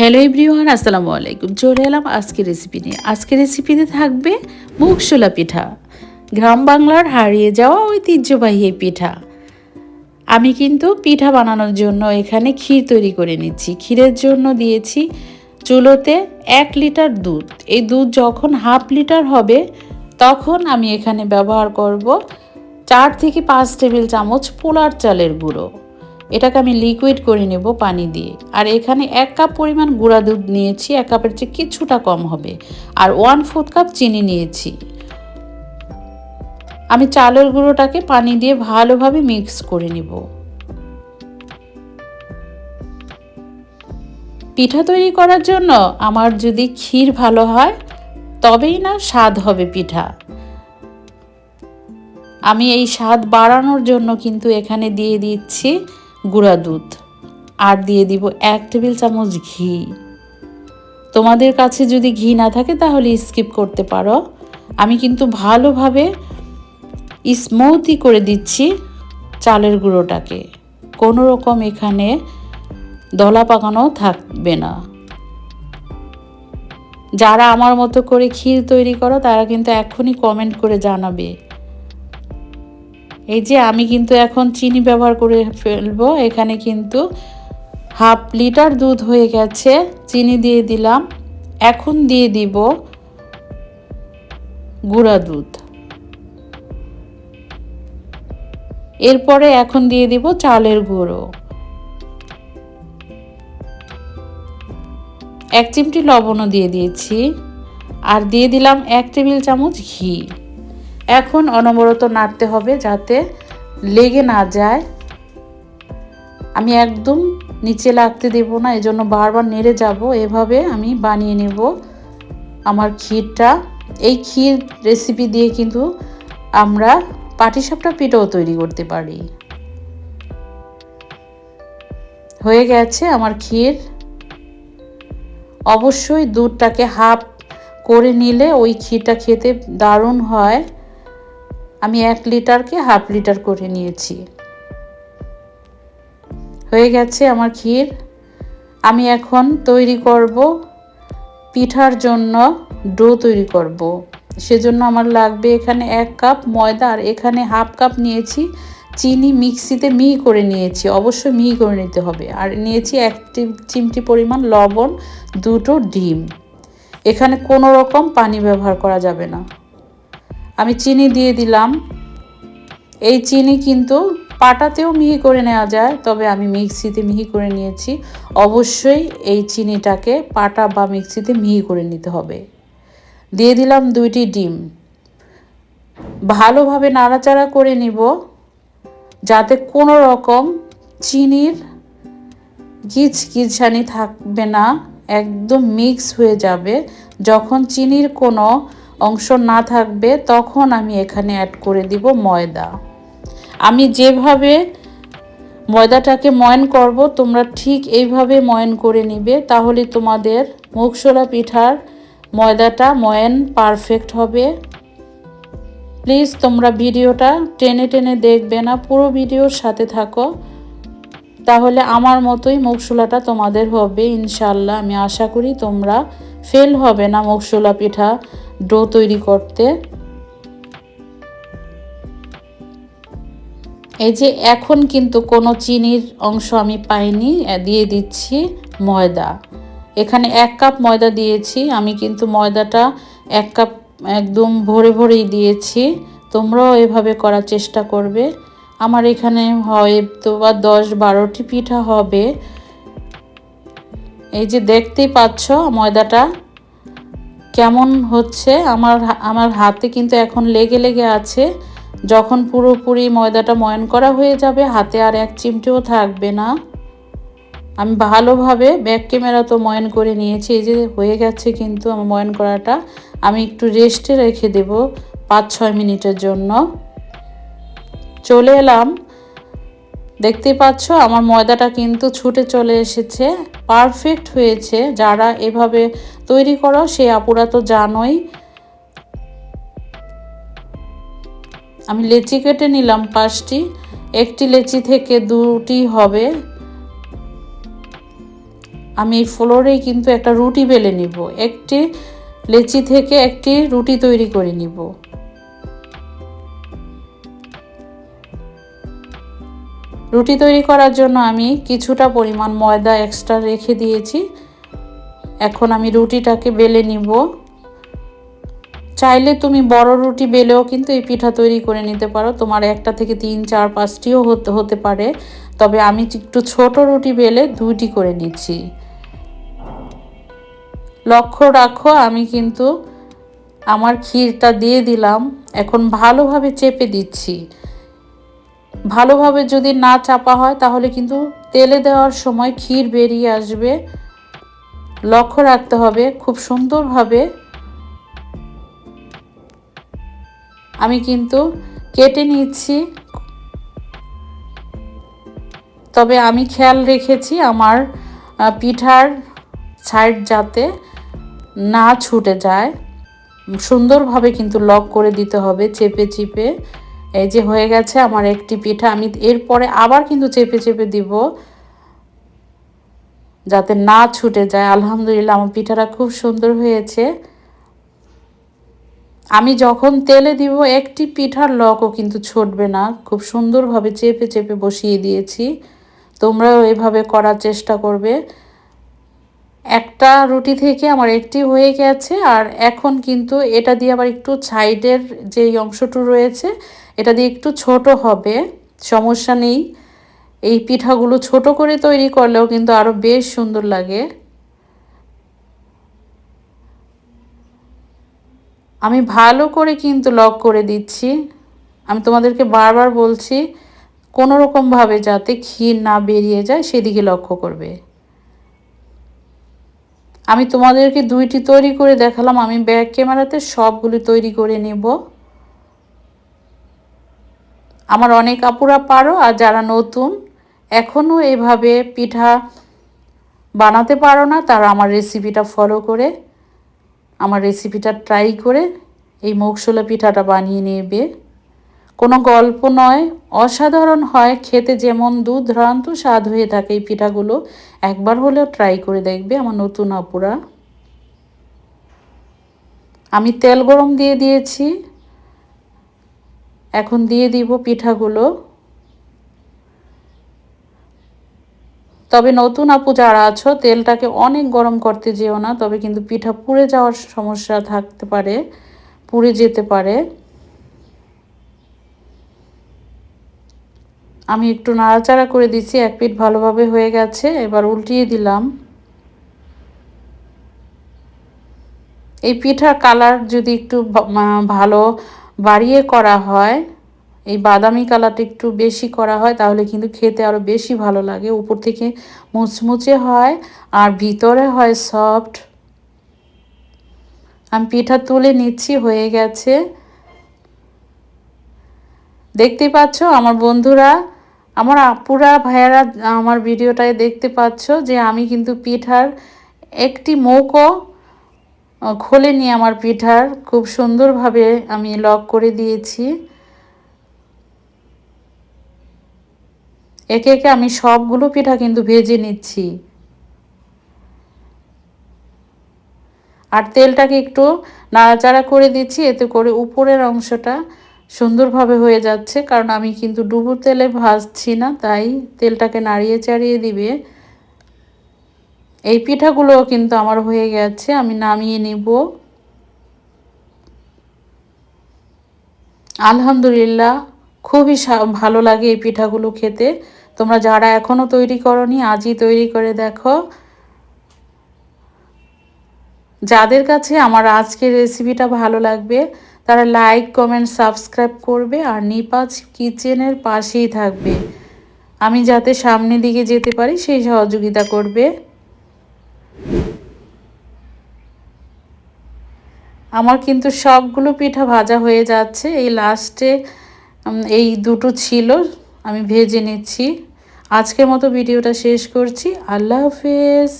Hello everyone আসসালামু আলাইকুম। চলে এলাম আজকের রেসিপি নিয়ে। আজকের রেসিপিতে থাকবে মুগশোলা পিঠা। গ্রাম বাংলার হারিয়ে যাওয়া ঐতিহ্যবাহী পিঠা। আমি কিন্তু পিঠা বানানোর জন্য এখানে ক্ষীর তৈরি করে নিচ্ছি। ক্ষীরের জন্য দিয়েছি চুলোতে এক লিটার দুধ। এই দুধ যখন হাফ লিটার হবে, তখন আমি এখানে ব্যবহার করব চার থেকে পাঁচ টেবিল চামচ পোলার চালের গুঁড়ো। এটাকে আমি লিকুইড করে নেব পানি দিয়ে। আর এখানে এক কাপ পরিমাণ গুঁড়া দুধ নিয়েছি, এক কাপের চেয়ে কিছুটা কম হবে। আর ওয়ান ফোর্থ কাপ চিনি নিয়েছি। আমি চালের গুঁড়োটাকে পানি দিয়ে ভালোভাবে মিক্স করে নিব। পিঠা তৈরি করার জন্য আমার যদি ক্ষীর ভালো হয়, তবেই না স্বাদ হবে পিঠা। আমি এই স্বাদ বাড়ানোর জন্য কিন্তু এখানে দিয়ে দিচ্ছি গুঁড়া দুধ। আর দিয়ে দিব এক টেবিল চামচ ঘি। তোমাদের কাছে যদি ঘি না থাকে তাহলে স্কিপ করতে পারো। আমি কিন্তু ভালোভাবে স্মুথই করে দিচ্ছি চালের গুঁড়োটাকে। কোনো রকম এখানে দলা পাকানো থাকবে না। যারা আমার মতো করে ক্ষীর তৈরি করো, তারা কিন্তু এখনই কমেন্ট করে জানাবে। এই যে আমি কিন্তু এখন চিনি ব্যবহার করে ফেলব। এখানে কিন্তু হাফ লিটার দুধ হয়ে গেছে। চিনি দিয়ে দিলাম। এখন দিয়ে দিব গুঁড়া দুধ। এরপরে এখন দিয়ে দিব চালের গুঁড়ো। এক চিমটি লবণও দিয়ে দিয়েছি। আর দিয়ে দিলাম এক টেবিল চামচ ঘি। এখন অনবরত নাড়তে হবে যাতে লেগে না যায়। আমি একদম নিচে লাগতে দেব না, এজন্য বারবার নেড়ে যাব। এভাবে আমি বানিয়ে নেব আমার ক্ষীরটা। এই ক্ষীর রেসিপি দিয়ে কিন্তু আমরা পাটিসাপটা পিঠাও তৈরি করতে পারি। হয়ে গেছে আমার ক্ষীর। অবশ্যই দুধটাকে হাফ করে নিলে ওই ক্ষীরটা খেতে দারুণ হয়। আমি এক লিটারকে হাফ লিটার করে নিয়েছি। হয়ে গেছে আমার ক্ষীর। আমি এখন তৈরি করব পিঠার জন্য ডো তৈরি করব। সেজন্য আমার লাগবে এখানে এক কাপ ময়দা আর এখানে হাফ কাপ নিয়েছি চিনি মিক্সিতে মিহি করে নিয়েছি। অবশ্যই মিহি করে নিতে হবে। আর নিয়েছি এক চিমটি পরিমাণ লবণ, দুটো ডিম। এখানে কোনো রকম পানি ব্যবহার করা যাবে না। আমি চিনি দিয়ে দিলাম। এই চিনি কিন্তু পাটাতেও মিহি করে নেওয়া যায়, তবে আমি মিক্সিতে মিহি করে নিয়েছি। অবশ্যই এই চিনিটাকে পাটা বা মিক্সিতে মিহি করে নিতে হবে। দিয়ে দিলাম দুইটি ডিম। ভালোভাবে নাড়াচাড়া করে নিব, যাতে কোনো রকম চিনির গিজ থাকবে না, একদম মিক্স হয়ে যাবে। যখন চিনির কোনো অংশ না থাকবে, তখন আমি এখানে অ্যাড করে দিব ময়দা। আমি যেভাবে ময়দাটাকে ময়ন করব, তোমরা ঠিক এইভাবে ময়ন করে নিবে, তাহলে তোমাদের মুগশোলা পিঠার ময়দাটা ময়ন পারফেক্ট হবে। প্লিজ তোমরা ভিডিওটা টেনে টেনে দেখবে না, পুরো ভিডিওর সাথে থাকো। তাহলে আমার মতোই মুগশোলাটা তোমাদের হবে ইনশাল্লাহ আমি আশা করি তোমরা ফেল হবে না মুগশোলা পিঠা ডো তৈরি করতে। এই যে এখন কিন্তু কোনো চিনির অংশ আমি পাইনি দিয়ে দিচ্ছি ময়দা। এখানে এক কাপ ময়দা দিয়েছি, আমি কিন্তু ময়দাটা এক কাপ একদম ভরে ভরেই দিয়েছি। তোমরাও এভাবে করার চেষ্টা করবে। আমার এখানে হয়তো বা দশ বারোটি পিঠা হবে। এই যে দেখতেই পাচ্ছ ময়দাটা কেমন হচ্ছে? আমার আমার হাতে কিন্তু এখন লেগে লেগে আছে। যখন পুরোপুরি ময়দাটা ময়ন করা হয়ে যাবে, হাতে আর এক চিমটেও থাকবে না। আমি ভালোভাবে ব্যাক ক্যামেরা তো ময়ন করে নিয়েছি, এই যে হয়ে গেছে কিন্তু আমার ময়ন করাটা। আমি একটু রেস্টে রেখে দেব পাঁচ ছয় মিনিটের জন্য। চলে এলাম। দেখতেই পাচ্ছ, আমার ময়দাটা কিন্তু ছুটে চলে এসেছে। পারফেক্ট হয়েছে, যারা এভাবে তৈরি করো, সে আপুরা তো জানোই। আমি লেচি কেটে নিলাম পাঁচটি, একটি লেচি থেকে দুটি হবে। আমি এই ফ্লোরেই কিন্তু একটা রুটি বেলে নিব, একটি লেচি থেকে একটি রুটি তৈরি করে নিব। রুটি তৈরি করার জন্য আমি কিছুটা পরিমাণ ময়দা এক্সট্রা রেখে দিয়েছি। এখন আমি রুটিটাকে বেলে নিব। চাইলে তুমি বড় রুটি বেলেও কিন্তু এই পিঠা তৈরি করে নিতে পারো। তোমার একটা থেকে তিন, চার, পাঁচটিও হতে হতে পারে। তবে আমি একটু ছোট রুটি বেলে দুইটি করে নিচ্ছি। লক্ষ্য রাখো, আমি কিন্তু আমার ক্ষীরটা দিয়ে দিলাম। এখন ভালোভাবে চেপে দিচ্ছি। ভালোভাবে যদি না চাপা হয়, তাহলে কিন্তু তেলে দেওয়ার সময় ক্ষীর বেরিয়ে আসবে। লক্ষ্য রাখতে হবে, খুব সুন্দরভাবে আমি কিন্তু কেটে নিচ্ছি। তবে আমি খেয়াল রেখেছি আমার পিঠার সাইড যাতে না ছুটে যায়। সুন্দরভাবে কিন্তু লক করে দিতে হবে চেপে চিপে এই যে হয়ে গেছে আমার একটি পিঠা। আমি এরপরে আবার কিন্তু চেপে চেপে দিব, যাতে না ছুটে যায়। আলহামদুলিল্লাহ, আমার পিঠাটা খুব সুন্দর হয়েছে। আমি যখন তেলে দিব, একটি পিঠার লকও কিন্তু ছুটবে না। খুব সুন্দরভাবে চেপে চেপে বসিয়ে দিয়েছি। তোমরাও এভাবে করার চেষ্টা করবে। একটা রুটি থেকে আমার একটি হয়ে গেছে, আর এখন কিন্তু এটা দিয়ে আবার একটু সাইডের যে অংশটু রয়েছে, এটা দিয়ে একটু ছোট হবে, সমস্যা নেই। এই পিঠাগুলো ছোট করে তৈরি করলেও কিন্তু আরও বেশ সুন্দর লাগে। আমি ভালো করে কিন্তু লক করে দিচ্ছি। আমি তোমাদেরকে বারবার বলছি, কোনো রকমভাবে যাতে ক্ষীর না বেরিয়ে যায়, সেদিকে লক্ষ্য করবে। আমি তোমাদেরকে দুইটি তৈরি করে দেখালাম। আমি ব্যাক ক্যামেরাতে সবগুলি তৈরি করে নেব। আমার অনেক আপুরা পারো আর যারা নতুন এখনও এভাবে পিঠা বানাতে পারো না, তারা আমার রেসিপিটা ফলো করে, আমার রেসিপিটা ট্রাই করে এই মুগশোলা পিঠাটা বানিয়ে নেবে। কোনো গল্প নয়, অসাধারণ হয় খেতে যেমন দুধরান্ত স্বাদ হয়ে থাকে এই পিঠাগুলো। একবার হলেও ট্রাই করে দেখবে আমার নতুন আপুরা। আমি তেল গরম দিয়ে দিয়েছি। এখন দিয়ে দিব পিঠাগুলো। তবে নতুন আপু যারা আছো, তেলটাকে অনেক গরম করতে যেও না, তবে কিন্তু পিঠা পুড়ে যাওয়ার সমস্যা থাকতে পারে, পুড়ে যেতে পারে। আমি একটু নাড়াচাড়া করে দিচ্ছি, এক পিঠ ভালোভাবে হয়ে গেছে, এবার উল্টিয়ে দিলাম। এই পিঠার কালার যদি একটু ভালো বাড়িয়ে করা হয়, এই বাদামি কালারটা একটু বেশি করা হয়, তাহলে কিন্তু খেতে আরও বেশি ভালো লাগে। উপর থেকে মুচমুচে হয়, আর ভিতরে হয় সফট। আমি পিঠা তুলে নিচ্ছি, হয়ে গেছে। দেখতে পাচ্ছ, আমার বন্ধুরা আমার আপুরা, ভাইয়ারা, আমার ভিডিওটায় দেখতে পাচ্ছ যে আমি কিন্তু পিঠার একটি মুখও খোলেনি আমার পিঠার খুব সুন্দরভাবে আমি লক করে দিয়েছি। একে একে আমি সবগুলো পিঠা কিন্তু ভেজে নিচ্ছি। আর তেলটাকে একটু নাড়াচাড়া করে দিচ্ছি, এতে করে উপরের অংশটা সুন্দরভাবে হয়ে যাচ্ছে, কারণ আমি কিন্তু ডুবো তেলে ভাজছি না, তাই তেলটাকে নাড়িয়ে চাড়িয়ে দিবে। এই পিঠাগুলোও কিন্তু আমার হয়ে গেছে, আমি নামিয়ে নিব। আলহামদুলিল্লাহ, খুবই ভালো লাগে এই পিঠাগুলো খেতে। তোমরা যারা এখনও তৈরি করনি, আজই তৈরি করে দেখো। যাদের কাছে আমার আজকের রেসিপিটা ভালো লাগবে তারা লাইক কমেন্ট সাবস্ক্রাইব করবে আর নিপাজ কিচেনের পাশেই থাকবে। আমি যাতে সামনের দিকে যেতে পারি, সেই সহযোগিতা করবে। আমার কিন্তু সবগুলো পিঠা ভাজা হয়ে যাচ্ছে। এই লাস্টে এই দুটো ছিল, আমি ভেজে নিচ্ছি। আজকের মতো ভিডিওটা শেষ করছি। আল্লাহ হাফেজ।